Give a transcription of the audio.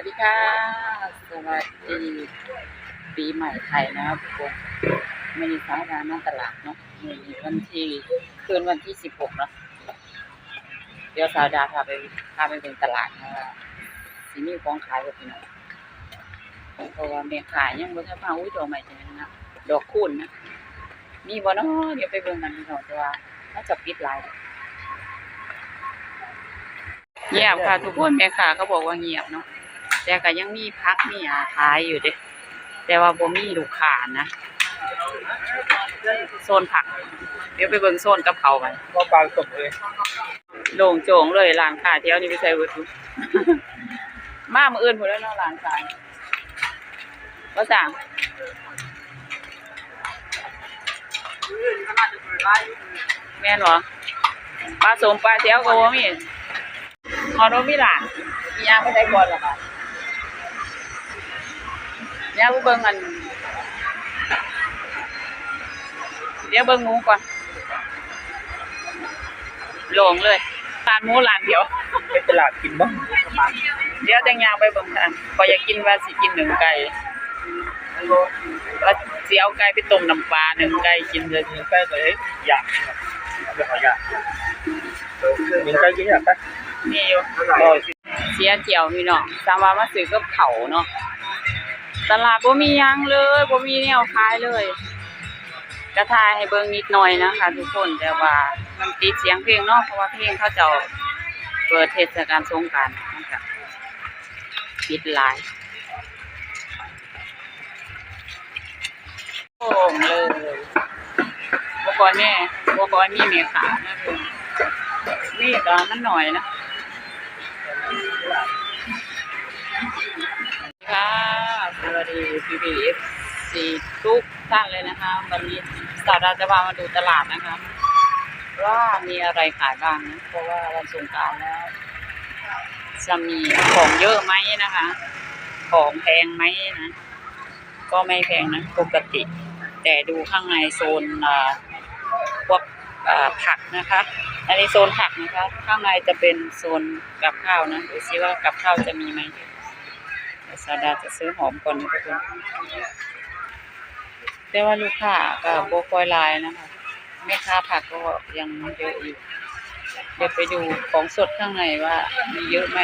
วัสดีค่ะ สวัสดีปีใหม่ไทยนะครับทุกคนไม่ได้ฟ้าร้านหน้าตลาดเนาะมีวันที่คืนวันที่สิบหกเนาะเดี๋ยวสาวดาพาไปพาไปเป็นตลาดนะว่าสิมีของขายกับพี่น้องเพราะว่าแม่ขายยังบ่ทันมาอุ้ยดอกใหม่จังนะดอกคูณนะมีบ่เนาะเดี๋ยวไปเบิ่งกันพี่น้องต่ว่าน่าจะปิดหลายเงียบค่ะทุกคนแม่ค้าเขาบอกว่าเงียบเนาะ แต่ก็ยังมีพักมีอาขายอยู่เด้แต่ว่าบ่มีลูกค้านะ โซนผัก เดี๋ยวไปเบิ่งโซนกับเขาวกันก็ปลาสมเลยโล่งโจงเลยร้านค้าแถวนี้ไปใส่เบิดทุกมามื้ออื่นพุ่นแล้วเนาะร้านขายบ่สั่งแม่นบ่ปลาสมปลาแถวก็บ่มีฮอดบ่มีร้านมีย่างไปใส่ก่อนล่ะค่ะ เดี๋ยวเบิ่งอัน เดี๋ยวเบิ่งหมูก่อนโหลงเลยร้านหมูร้านเดียวไปตลาดกินบ้างประมาณเดี๋ยวจังยางไปเบิ่งกันพออยากกินว่าสิกินหนึ่งไก่แล้วสิเอาไก่ไปต้มน้ำปลาหนึ่งไก่กินเลยมีใกล้เลยอยากไปขออยากมีใกล้กินอยากไปนี่อยู่รอสิเสียเจียวพี่น้องสามว่ามาซื้อกับเขาวเนาะ ตลาดบ่มียังเลยบ่มีแนวขายเลย กระทายให้เบิ่งนิดหน่อยนะคะทุกคนแต่ว่ามันติดเสียงเพลงเนาะเพราะว่าเพลงเขาจ้าเปิดเทศกาลสงกรานต์นะคะปิดหลายโอ่งเลยบ่ก่อนแม่บ่ก่อนมีแม่ค้านะเพิ่นนี่ก็มันหน่อยนะ ดีพี่พีเอฟซีทุกท่านเลยนะคะ วันนี้สาวดาจะพามาดูตลาดนะคะ ว่ามีอะไรขายบ้างนะเพราะว่าวันสงกรารแล้ว จะมีของเยอะไหมนะคะ ของแพงไหมนะ ก็ไม่แพงนะปกติ แต่ดูข้างในโซนพวกผักนะคะอันนี้โซนผักนะคะ ข้างในจะเป็นโซนกับข้าวนะดูซิว่ากับข้าวจะมีไหม ซาดาจะซื้อหอมก่อนนะทุกคนแต่ว่าลูกค้าก็โบคอยลายนะคะแม่ค้าผักก็ยังเยอะอยู่ เดี๋ยวไปดูของสดข้างในว่ามีเยอะไหม